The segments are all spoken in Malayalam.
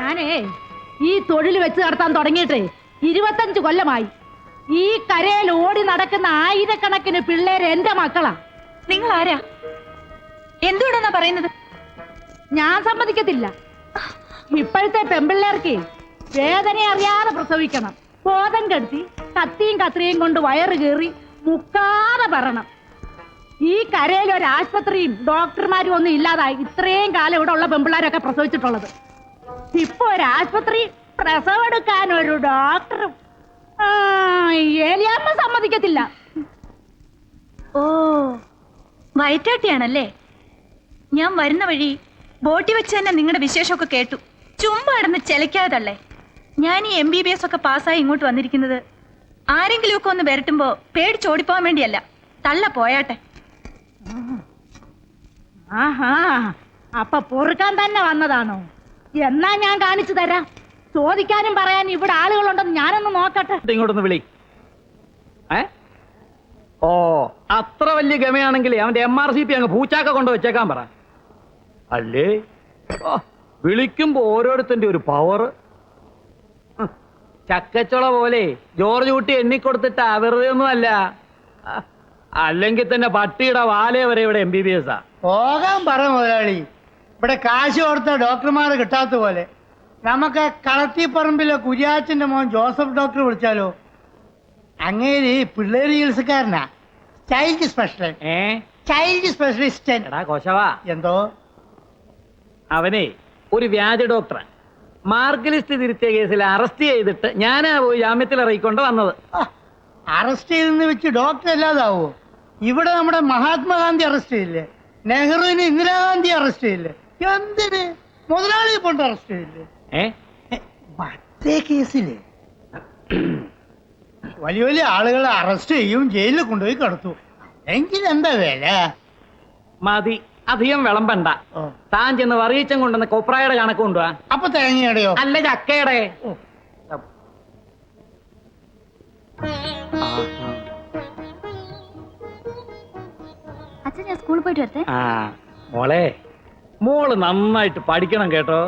ഞാനേ ഈ തൊഴിൽ വെച്ച് നടത്താൻ തുടങ്ങിയിട്ടേ ഇരുപത്തഞ്ച് കൊല്ലമായി. ഈ കരയിൽ ഓടി നടക്കുന്ന ആയിരക്കണക്കിന് പിള്ളേര് എന്റെ മക്കളാ. നിങ്ങൾ ആരാ എന്തുകൊണ്ടെന്നാ പറയുന്നത്? ഞാൻ സമ്മതിക്കത്തില്ല. ഇപ്പോഴത്തെ പെമ്പിള്ളേർക്ക് വേദന അറിയാതെ പ്രസവിക്കണം. ബോധം കെടുത്തി കത്തിയും കത്രിയും കൊണ്ട് വയറ് കീറി മുക്കാതെ പറണം ഈ കരയിൽ ഒരു ആശുപത്രിയും ഡോക്ടർമാരും ഒന്നും ഇല്ലാതായി ഇത്രയും കാലം ഇവിടെ ഉള്ള പെമ്പിള്ളേരൊക്കെ പ്രസവിച്ചിട്ടുള്ളത്. ഇപ്പൊ ഒരാശുപത്രി പ്രസവം എടുക്കാൻ ഒരു ഡോക്ടറും ആ, ഏലിയാമ്മ സമ്മതിക്കത്തില്ല. ഓ വയറ്റാട്ടിയാണല്ലേ? ഞാൻ വരുന്ന വഴി ബോട്ടി വെച്ച് തന്നെ നിങ്ങളുടെ വിശേഷമൊക്കെ കേട്ടു. ചുമ്മാ ഇടന്ന് ചെലക്കാതല്ലേ ഞാൻ ഈ എം ബി ബി എസ് ഒക്കെ പാസ്സായി ഇങ്ങോട്ട് വന്നിരിക്കുന്നത്. ആരെങ്കിലുമൊക്കെ ഒന്ന് വരട്ടുമ്പോ പേടിച്ചോടിപ്പോവാൻ വേണ്ടിയല്ല. തള്ള പോയാട്ടെ. ആഹാ അപ്പൊ പൊറുക്കാൻ തന്നെ വന്നതാണോ? എന്നാ ഞാൻ കാണിച്ചു തരാം. ചോദിക്കാനും പറയാൻ ഇവിടെ ആളുകളുണ്ടെന്ന് ഞാനൊന്ന് നോക്കട്ടെ. ഇങ്ങോട്ടൊന്ന് വിളി. ഏ? ഓ അത്ര വലിയ ഗമയാണെങ്കിൽ അവന്റെ എം ആർ സി പി അങ്ങ് പൂച്ചാക്ക കൊണ്ട് വെച്ചേക്കാൻ പറ. അല്ലേ? വിളിക്കുമ്പോ ഓരോരുത്തന്റെ ഒരു പവർ ചക്കച്ചുള പോലെ ജോർജ് കുട്ടി എണ്ണിക്കൊടുത്തിട്ടാ വെറുതെ ഒന്നുമല്ല. അല്ലെങ്കിൽ തന്നെ പട്ടിയുടെ വാലേ വരെ ഇവിടെ എം ബി ബി എസ് ആ. പോകാൻ പറ മുതലാളി. ഇവിടെ കാശ് കൊടുത്ത ഡോക്ടർമാർ കിട്ടാത്ത പോലെ. നമുക്ക് കളത്തിപ്പറമ്പിലെ കുര്യാച്ചന്റെ മോൻ ജോസഫ് ഡോക്ടർ വിളിച്ചാലോ? അങ്ങേര് പിള്ളേര് ചികിത്സക്കാരനാ. ചൈൽഡ് സ്പെഷ്യൽ ഏ? ചൈൽഡ് സ്പെഷ്യലിസ്റ്റ് എടാ കോശവാ. എന്തോ? അവനെ ഒരു വ്യാജ ഡോക്ടറാ. മാർഗലിസ്റ്റ് ലിസ്റ്റ് തിരുത്തിയ കേസിൽ അറസ്റ്റ് ചെയ്തിട്ട് ഞാനാ പോയി ജാമ്യത്തിൽ ഇറങ്ങിക്കൊണ്ട് വന്നത്. അറസ്റ്റ് ചെയ്തെന്ന് വെച്ച് ഡോക്ടർ അല്ലാതാവോ? ഇവിടെ നമ്മുടെ മഹാത്മാഗാന്ധി അറസ്റ്റ് ചെയ്യില്ലേ? നെഹ്റുവിന് ഇന്ദിരാഗാന്ധി അറസ്റ്റ് ചെയ്യില്ലേ? എന്തിന്? മുതലാളി കൊണ്ട് അറസ്റ്റ് ചെയ്തില്ലേ? ഏ? മറ്റേ കേസിൽ വലിയ വലിയ ആളുകളെ അറസ്റ്റ് ചെയ്യും ജയിലിൽ കൊണ്ടുപോയി കടത്തു. എങ്കിൽ എന്താ വേല? മതി. അധികം വിളമ്പണ്ട. താൻ ചെന്ന് വറിയിച്ചം കൊണ്ടുവന്ന് കൊപ്രായുടെ കണക്ക് കൊണ്ടുവാ. അപ്പൊ തേങ്ങയുടെയോ? അല്ല ചക്കയുടെ അച്ഛൻ ഞാൻ സ്കൂളിൽ പോയിട്ട് വരട്ടെ? ആ മോളെ. മോൾ നന്നായിട്ട് പഠിക്കണം കേട്ടോ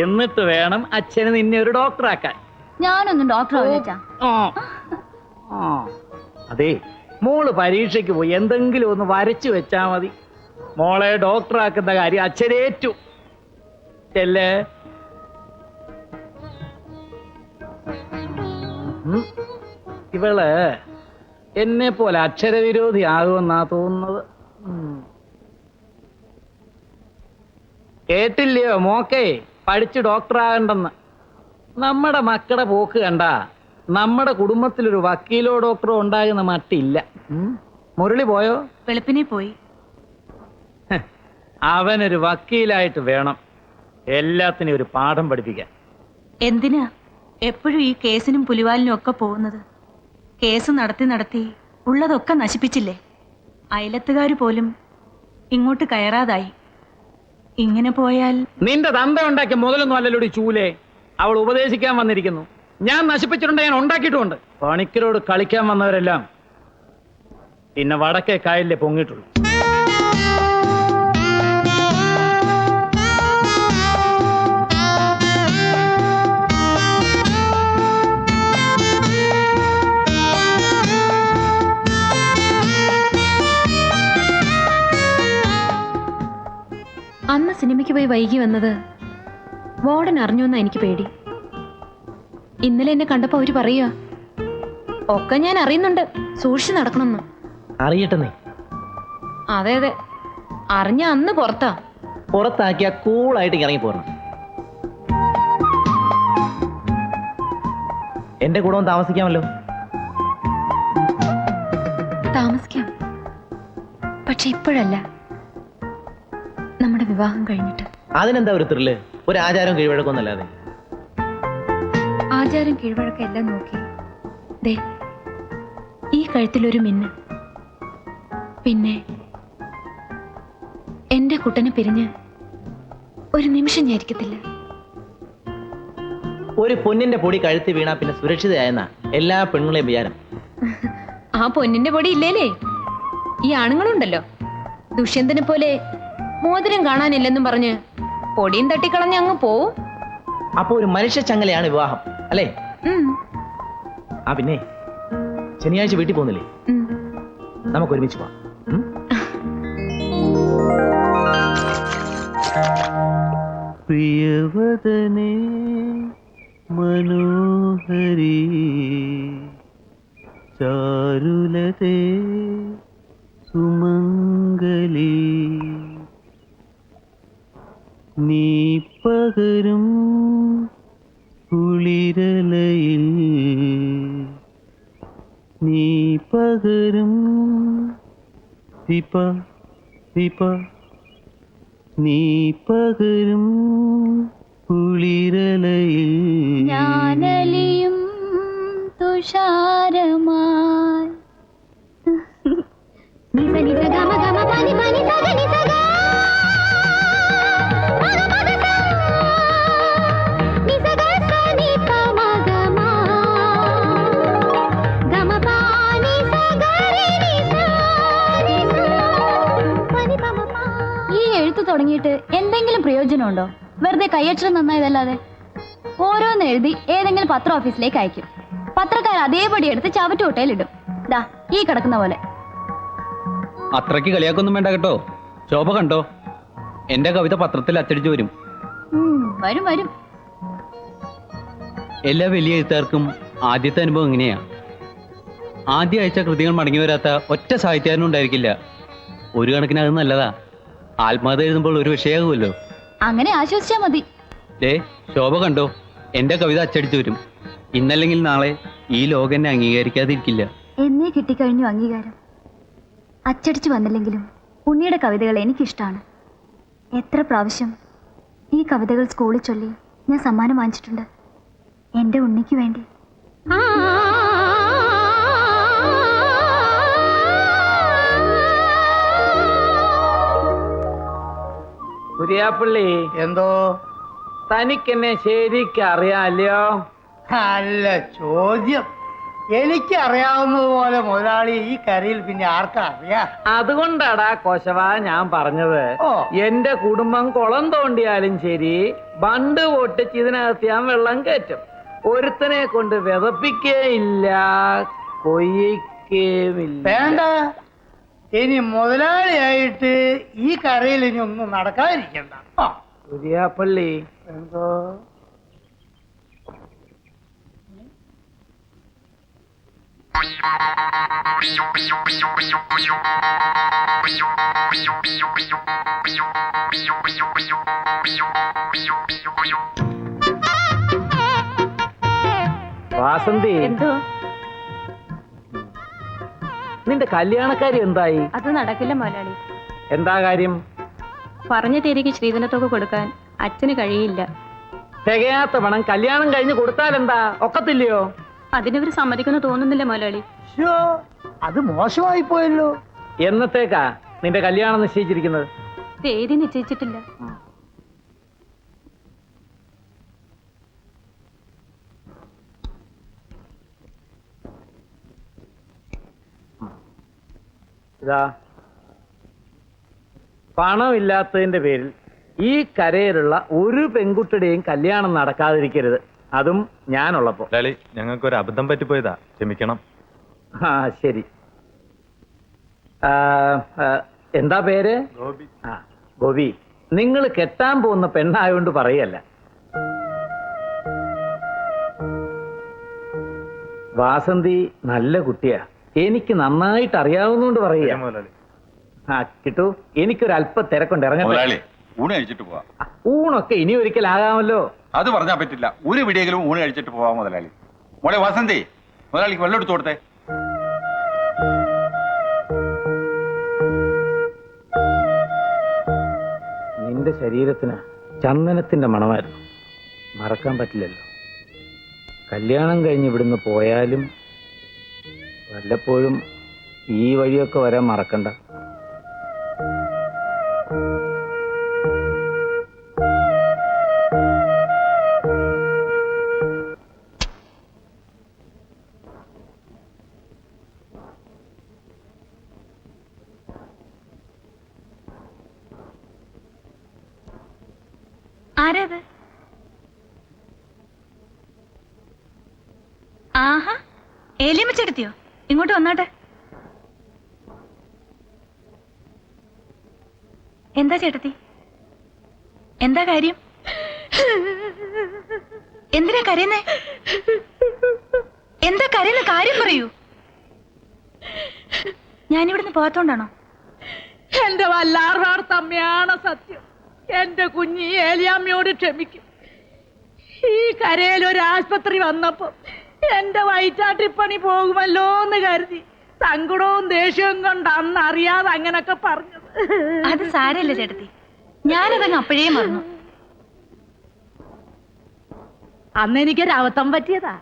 എന്നിട്ട് വേണം അച്ഛന് നിന്നെ ഒരു ഡോക്ടറാക്കാൻ ഞാനൊന്നും ഡോക്ടർ ആവില്ല ആ. ആ. അതെ മോൾ പരീക്ഷയ്ക്ക് പോയി എന്തെങ്കിലും ഒന്ന് വരച്ചു വെച്ചാ മതി മോളെ ഡോക്ടറാക്കുന്ന കാര്യം അച്ഛനേറ്റു ചെല്ലേ ഉം. ഇവൾ എന്നെ പോലെ അക്ഷരവിരോധി ആകുമെന്നാ തോന്നുന്നത് ഉം. കേട്ടില്ലയോ മോക്കേ? പഠിച്ച് ഡോക്ടറാകണ്ടെന്ന്. നമ്മുടെ മക്കളുടെ പോക്ക് കണ്ട നമ്മുടെ കുടുംബത്തിലൊരു വക്കീലോ ഡോക്ടറോ ഉണ്ടാകുന്ന മട്ടില്ല. മുരളി പോയോ? വെളുപ്പിനെ പോയി. അവനൊരു വക്കീലായിട്ട് വേണം. എല്ലാത്തിനും ഒരു പാഠം പഠിപ്പിക്കാൻ. എന്തിനാ? എപ്പോഴും ഈ കേസിനും പുലിവാലിനും ഒക്കെ പോകുന്നത്. കേസ് നടത്തി നടത്തി ഉള്ളതൊക്കെ നശിപ്പിച്ചില്ലേ? അയലത്തുകാർ പോലും ഇങ്ങോട്ട് കയറാതായി. ഇങ്ങനെ പോയാൽ നിന്റെ തന്ത ഉണ്ടാക്കിയ മുതലൊന്നും അല്ലല്ലോ ഈ ചൂലേ. അവൾ ഉപദേശിക്കാൻ വന്നിരിക്കുന്നു. ഞാൻ നശിപ്പിച്ചിട്ടുണ്ട് ഞാൻ ഉണ്ടാക്കിയിട്ടുമുണ്ട് പണിക്കരോട് കളിക്കാൻ വന്നവരെല്ലാം പിന്നെ വടക്കേ കായലിലെ പൊങ്ങിയിട്ടുള്ളൂ. അന്ന് സിനിമയ്ക്ക് പോയി വൈകി വന്നത് വാർഡൻ അറിഞ്ഞുവെന്നാ എനിക്ക് പേടി. ഇന്നലെ എന്നെ കണ്ടപ്പോ അവർ പറയുക ഒക്കെ ഞാൻ അറിയുന്നുണ്ട് സൂക്ഷിച്ചു നടക്കണമെന്ന്. അറിയട്ടെന്നേ അതെ അതെ. അറിഞ്ഞ അന്ന് പുറത്താ. പുറത്താക്കിയ കൂളായിട്ട് ഇറങ്ങി പോരണം. എന്റെ കൂടെ ഒന്ന് താമസിക്കാമല്ലോ. താമസിക്കാം. പക്ഷെ ഇപ്പോഴല്ല. വിവാഹം കഴിഞ്ഞിട്ട്. അതിനെന്താ ഒരു ത്രില്ല്? ഒരു ആചാരം കീഴ്വഴക്കൊന്നല്ലാതെ. ആചാരം കീഴ്വഴക്കം എല്ലാം നോക്കി. ദേ ഈ കഴുത്തിലൊരു മിന്ന്. പിന്നെ എന്റെ കുട്ടനെ പിരിഞ്ഞ് ഒരു നിമിഷം ഞാരിക്കത്തില്ല. ഒരു പൊന്നിന്റെ പൊടി കഴുത്തി വീണാ പിന്നെ സുരക്ഷിതയായെന്ന എല്ലാ പെണ്ണുങ്ങളെയും വിചാരം. ആ പൊന്നിന്റെ പൊടി ഇല്ലേലേ? ഈ ആണുങ്ങളുണ്ടല്ലോ. ദുഷ്യന്തനെ പോലെ മോതിരം കാണാനില്ലെന്നും പറഞ്ഞ് പൊടിയും തട്ടിക്കളഞ്ഞ് അങ്ങ് പോവും. അപ്പൊ ഒരു മനുഷ്യ ചങ്ങലയാണ് വിവാഹം അല്ലേ? ഉം, ആ പിന്നെ. ശനിയാഴ്ച വീട്ടിൽ പോകുന്നില്ലേ? ഉം. നമുക്ക് ഒരുമിച്ച് പോവാം. ഉം? പ്രിയവദനേ മനോഹരി ചാരുലതേ സുമംഗലി. നീ പകരും കുളിരലയിൽ. നീ പകരും ദീപ ദീപ. നീ പകരും കുളിരലയിൽ. ഞാനലിയും തുഷാരമായി പ്രയോജനമുണ്ടോ വെറുതെ കയ്യക്ഷരം നന്നായതല്ലാതെ? ഓരോന്ന് എഴുതി ഏതെങ്കിലും പത്ര ഓഫീസിലേക്ക് അയക്കും. പത്രക്കാർ അതേപടി എടുത്ത് ചവറ്റുകൊട്ടയിലിടും ദാ ഈ കിടക്കുന്ന പോലെ. അത്രയ്ക്ക് കളിയാക്കൊന്നും വേണ്ട കേട്ടോ. ശോഭ കണ്ടോ? എന്റെ കവിത പത്രത്തിൽ അച്ചടിച്ചു വരും. വരും വരും. എല്ലാ വലിയ എഴുത്തുകാർക്കും ആദ്യത്തെ അനുഭവം എങ്ങനെയാ ആദ്യ അയച്ച കൃതികൾ മടങ്ങി വരാത്ത ഒറ്റ സാഹിത്യകാരനും ഉണ്ടായിരിക്കില്ല. ഒരു കണക്കിന് അത് നല്ലതാ. ആത്മാർത്ഥ എഴുതുമ്പോൾ ഒരു വിഷയമാകുമല്ലോ. അങ്ങനെ ആശ്വസിച്ചാ മതി. ദേ ശോഭ കണ്ടോ? എന്റെ കവിത അച്ചടിച്ചു വരും. ഇന്നല്ലെങ്കിൽ നാളെ ഈ ലോകം എന്നെ അംഗീകരിക്കാതിരിക്കില്ല. എന്നേ കിട്ടിക്കഴിഞ്ഞു അംഗീകാരം. അച്ചടിച്ചു വന്നില്ലെങ്കിലും ഉണ്ണിയുടെ കവിതകൾ എനിക്കിഷ്ടമാണ് എത്ര പ്രാവശ്യം ഈ കവിതകൾ സ്കൂളിൽ ചൊല്ലി ഞാൻ സമ്മാനം വാങ്ങിച്ചിട്ടുണ്ട്. എന്റെ ഉണ്ണിക്ക് വേണ്ടി. കുര്യാപ്പള്ളി എന്തോ? തനിക്കെന്നെ ശരിക്കും അറിയാമല്ലോ അല്ല ചോദ്യം. എനിക്ക് അറിയാവുന്നതുപോലെ മുതലാളി ഈ കരയിൽ പിന്നെ ആർക്കാ അറിയാ? അതുകൊണ്ടാടാ കോശവ ഞാൻ പറഞ്ഞത്. ഓ. എന്റെ കുടുംബം കുളം തോണ്ടിയാലും ശരി ബണ്ട് പൊട്ടിച്ച് ഇതിനകത്ത് ഞാൻ വെള്ളം കയറ്റും. ഒരുത്തനെ കൊണ്ട് വിതപ്പിക്കേയില്ല കൊയ്യിക്കേമില്ല വേണ്ട. ഇനി മുതലാളിയായിട്ട് ഈ കരയിൽ ഇനി ഒന്നും നടക്കാതിരിക്കണ്ട. പുതിയ പള്ളി എന്തോ? വാസന്തി. എന്തോ? നിന്റെ കല്യാണക്കാരി എന്തായി? അത് നടക്കില്ല മുതലാളി എന്താ കാര്യം? പറഞ്ഞ തീയതിക്ക് ശ്രീധനത്തൊക്കെ കൊടുക്കാൻ അച്ഛന് കഴിയില്ല. തികയാത്ത പണം കല്യാണം കഴിഞ്ഞ് കൊടുത്താൽ എന്താ? ഒക്കത്തില്ലയോ? അതിനവർ സമ്മതിക്കുന്നു തോന്നുന്നില്ല മുതലാളി അത് മോശമായി പോയല്ലോ എന്നത്തേക്കാ നിന്റെ കല്യാണം നിശ്ചയിച്ചിരിക്കുന്നത്? തീയതി നിശ്ചയിച്ചിട്ടില്ല. ഇതാ. പണമില്ലാത്തതിന്റെ പേരിൽ ഈ കരയിലുള്ള ഒരു പെൺകുട്ടിയുടെയും കല്യാണം നടക്കാതിരിക്കരുത്. അതും ഞാനുള്ളപ്പോ. മുതലാളി ഞങ്ങൾക്ക് ഒരു അബദ്ധം പറ്റിപ്പോയതാ. ക്ഷമിക്കണം. ആ ശരി. ആ, ആ, എന്താ പേര്? ഗോപി. ആ ഗോപി. നിങ്ങൾ കെട്ടാൻ പോകുന്ന പെണ്ണായോണ്ട് പറയല്ല. വാസന്തി നല്ല കുട്ടിയാ. എനിക്ക് നന്നായിട്ട് അറിയാവുന്നോണ്ട് പറയുക. മുതലാളി. ആ കിട്ടു. എനിക്കൊരു അല്പ തിരക്കുണ്ട് ഇറങ്ങട്ടെ. ഊണ് കഴിച്ചിട്ട് പോവാം. ഊണൊക്കെ ഇനി ഒരിക്കലാകാമല്ലോ. അത് പറഞ്ഞാൽ പറ്റില്ല. ഒരു വിടിയെങ്കിലും ഊണ് കഴിച്ചിട്ട് പോവാ മുതലാളി. മോളെ വസന്തി മുതലാളിക്ക് വെള്ളം എടുത്തു കൊടുത്തേ. നിന്റെ ശരീരത്തിന് ചന്ദനത്തിന്റെ മണമായിരുന്നു. മറക്കാൻ പറ്റില്ലല്ലോ. കല്യാണം കഴിഞ്ഞ് ഇവിടുന്ന് പോയാലും വല്ലപ്പോഴും ഈ വഴിയൊക്കെ വരാൻ മറക്കണ്ട. ആരാത്? ഇങ്ങോട്ട് വന്നാട്ടെ. എന്താ ചേട്ടത്തി? എന്താ കാര്യം? എന്തിനാ കരയുന്നേ? എന്താ കരയുന്ന? കാര്യം പറയൂ. ഞാനിവിടുന്ന് പോകാത്തോണ്ടാണോ? എന്റെ തമ്മയാണ് സത്യം. എന്റെ കുഞ്ഞി ഏലിയാമ്മയോട് ക്ഷമിക്കും. ഈ കരയിൽ ഒരു ആശുപത്രി വന്നപ്പോ എന്റെ വയറ്റാട്ടിപ്പണി പോകുമല്ലോ എന്ന് കരുതി. സങ്കടവും ദേഷ്യവും കൊണ്ട് അന്ന് അറിയാതെ അങ്ങനൊക്കെ പറഞ്ഞത്. അത് സാരല്ല ചേട്ടത്തി. ഞാനതങ്ങ് അപ്പോഴേ മറന്നു. അന്ന് എനിക്കൊരു രാവത്തം പറ്റിയതാ.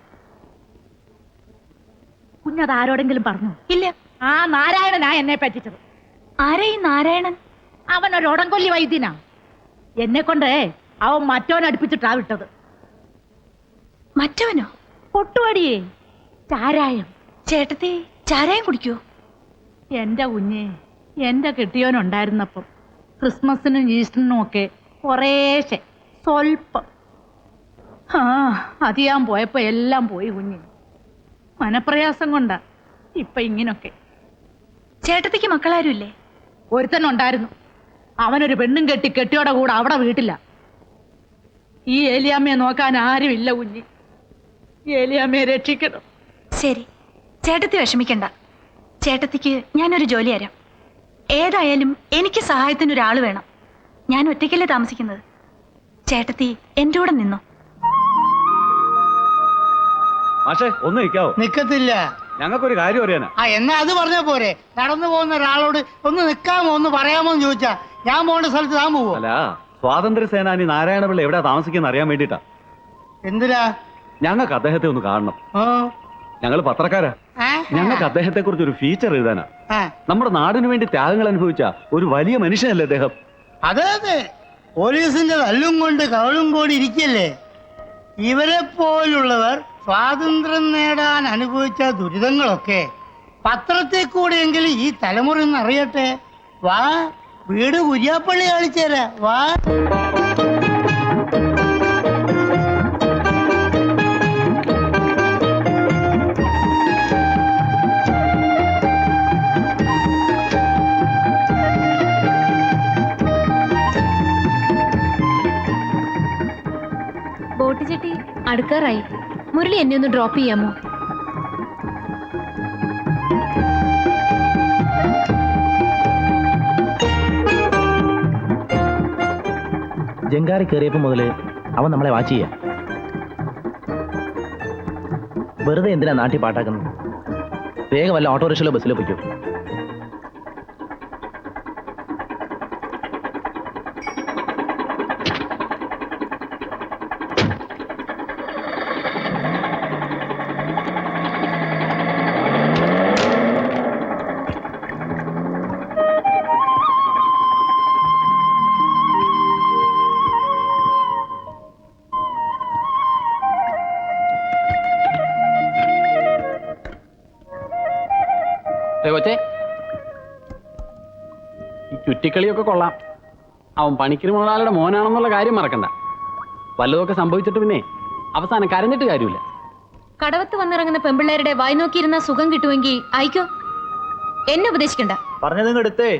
കുഞ്ഞത് ആരോടെങ്കിലും പറഞ്ഞു? ഇല്ല. ആ നാരായണനാ എന്നെ പറ്റിച്ചത്. ആരാ ഈ നാരായണൻ? അവൻ ഒരു ഉടങ്കൊല്ലി വൈദ്യനാ. എന്നെ കൊണ്ട് അവൻ മറ്റവൻ അടുപ്പിച്ചിട്ടാ വിട്ടത്. മറ്റവനോ? പൊട്ടുപടിയേ ചാരായം. ചേട്ടത്തി ചാരായം കുടിക്കോ. എന്റെ കുഞ്ഞെ എന്റെ കെട്ടിയോനുണ്ടായിരുന്നപ്പം ക്രിസ്മസിനും ഈസ്റ്ററിനും ഒക്കെ കുറേശ്ശെ സ്വൽപ്പം. ആ അത് ഞാൻ പോയപ്പോ എല്ലാം പോയി കുഞ്ഞു. മനപ്രയാസം കൊണ്ടാ ഇപ്പൊ ഇങ്ങനൊക്കെ. ചേട്ടത്തിക്ക് മക്കളാരും ഇല്ലേ ഒരുത്തനുണ്ടായിരുന്നു. അവനൊരു പെണ്ണും കെട്ടി കെട്ടിയോടെ കൂടെ അവിടെ വീട്ടില്ല ഈ ഏലിയാമ്മയെ നോക്കാൻ ആരുമില്ല കുഞ്ഞി. ഏലിയാമ്മയെ രക്ഷിക്കണം. ശരി. ചേട്ടത്തി വിഷമിക്കണ്ട. ചേട്ടത്തിക്ക് ഞാനൊരു ജോലി തരാം. ഏതായാലും എനിക്ക് സഹായത്തിന് ഒരാൾ വേണം. ഞാൻ ഒറ്റയ്ക്കല്ലേ താമസിക്കുന്നത്. ചേട്ടത്തി എന്റെ കൂടെ നിന്നു? മാഷേ ഒന്ന് നിൽക്കാവോ? നിക്കത്തില്ല. ഞങ്ങൾക്കൊരു കാര്യം അറിയാനാ. ആ എന്നാ അത് പറഞ്ഞ പോരെ. നടന്നു പോകുന്ന ഒരാളോട് ഒന്ന് നിക്കാമോ ഒന്ന് പറയാമോ എന്ന് ചോദിച്ചാ ഞാൻ പോകേണ്ട സ്ഥലത്ത് താൻ പോവോ? അല്ല സ്വാതന്ത്ര്യ സേനാനി നാരായണപിള്ള എവിടെ താമസിക്കുന്ന അറിയാൻ വേണ്ടിട്ടാ എന്തിനാ? ഞങ്ങൾക്ക് അദ്ദേഹത്തെ ഒന്ന് കാണണം. ഞങ്ങൾ പത്രക്കാരാ. ഞങ്ങൾക്ക് അദ്ദേഹത്തെ കുറിച്ച് ഒരു ഫീച്ചർ എഴുതാനാ നമ്മുടെ നാടിനു വേണ്ടി ത്യാഗങ്ങൾ അനുഭവിച്ച ഒരു വലിയ മനുഷ്യനല്ലേ അദ്ദേഹം? അതെ അതെ. പോലീസിന്റെ തല്ലും കൊണ്ട് കവളും കൂടി ഇരിക്കല്ലേ? ഇവരെ പോലുള്ളവർ സ്വാതന്ത്ര്യം നേടാൻ അനുഭവിച്ച ദുരിതങ്ങളൊക്കെ പത്രത്തിൽ കൂടെയെങ്കിലും ഈ തലമുറ അറിയട്ടെ? വാ വീട് കുര്യാപ്പള്ളി കാണിച്ചേരാ വാ. ചെട്ടി അടുക്കാറായി. മുരളി എന്നെ ഒന്ന് ഡ്രോപ്പ് ചെയ്യാമോ? ജങ്കാറി കയറിയപ്പോൾ മുതൽ അവൻ നമ്മളെ വാച്ച് ചെയ്യാം. വെറുതെ എന്തിനാ നാട്ടി പാട്ടാക്കുന്നത്? വേഗം വല്ല ഓട്ടോറിക്ഷയിലോ ബസ്സിലോ പൊയ്ക്കോ. ഈ ചുറ്റിക്കളിയൊക്കെ കൊള്ളാം. അവൻ പണിക്കിന് മുതലാളിയുടെ മോനാണെന്നുള്ള കാര്യം മറക്കണ്ട. വല്ലതൊക്കെ സംഭവിച്ചിട്ട് പിന്നെ അവസാനം കരഞ്ഞിട്ട് കാര്യമില്ല. കടവത്ത് വന്നിറങ്ങുന്ന പെമ്പിള്ളേരുടെ വായി നോക്കിയിരുന്ന സുഖം കിട്ടുമെങ്കിൽ അയക്കോ. എന്നെ ഉപദേശിക്കണ്ട. പറഞ്ഞതും എടുത്തേ.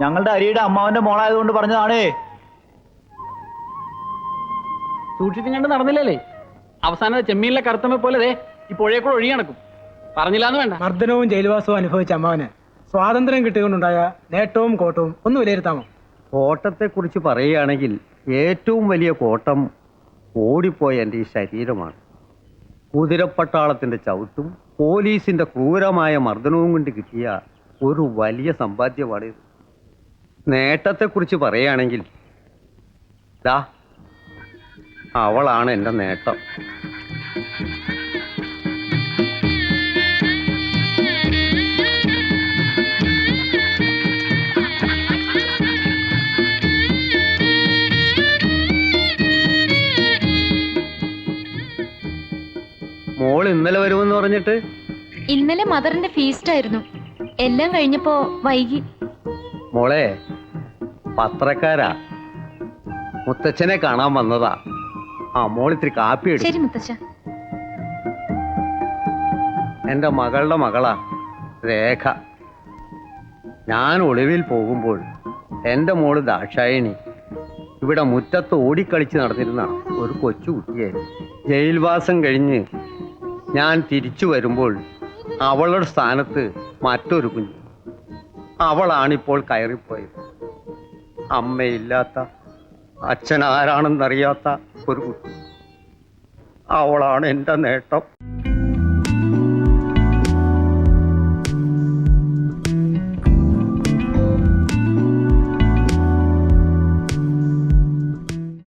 ഞങ്ങളുടെ അരിയുടെ അമ്മാവന്റെ മോളായതുകൊണ്ട് പറഞ്ഞതാണേ. സൂക്ഷിച്ചും കണ്ട് നടന്നില്ലല്ലേ? അവസാനം ചെമ്മീനിലെ കറുത്തമ്മ പോലെ ദേ ഈ പുഴയെ കൂടെ ഒഴുകി നടക്കും. പറഞ്ഞില്ലാന്ന് വേണ്ട. മർദ്ദനവും ജയിൽവാസവും അനുഭവിച്ച അമ്മാവന് സ്വാതന്ത്ര്യം കിട്ടിയതുകൊണ്ടുണ്ടായ നേട്ടവും കോട്ടവും ഒന്ന് വിലയിരുത്താമോ? കോട്ടത്തെക്കുറിച്ച് പറയുകയാണെങ്കിൽ ഏറ്റവും വലിയ കോട്ടം ഓടിപ്പോയ എന്റെ ഈ ശരീരമാണ്. കുതിരപ്പട്ടാളത്തിന്റെ ചവിട്ടും പോലീസിന്റെ ക്രൂരമായ മർദ്ദനവും കൊണ്ട് കിട്ടിയ ഒരു വലിയ സമ്പാദ്യമാണിത് നേട്ടത്തെക്കുറിച്ച് പറയുകയാണെങ്കിൽ ദാ അവളാണ് എന്റെ നേട്ടം. മോൾ ഇന്നലെ വരുമെന്ന് പറഞ്ഞിട്ട്? ഇന്നലെ മദറിന്റെ ഫീസ്റ്റ് ആയിരുന്നു എല്ലാം കഴിഞ്ഞപ്പോ വൈകി. മോളെ പത്രക്കാരാ. മുത്തച്ഛനെ കാണാൻ വന്നതാ. ആ മോൾ ഇത്തിരി കാപ്പി എടുത്തു ശരി മുത്തച്ഛ. എന്റെ മകളുടെ മകളാ രേഖ. ഞാൻ ഒളിവിൽ പോകുമ്പോൾ എന്റെ മോൾ ദാക്ഷായണി ഇവിടെ മുറ്റത്ത് ഓടിക്കളിച്ച് നടന്നിരുന്ന ഒരു കൊച്ചു കുട്ടിയായിരുന്നു ജയിൽവാസം കഴിഞ്ഞ് ഞാൻ തിരിച്ചു വരുമ്പോൾ അവളുടെ സ്ഥാനത്ത് മറ്റൊരു കുഞ്ഞ്. അവളാണിപ്പോൾ കയറിപ്പോയത്. അമ്മയില്ലാത്ത അച്ഛൻ ആരാണെന്നറിയാത്ത ഒരു കുട്ടി. അവളാണ് എന്റെ നേട്ടം.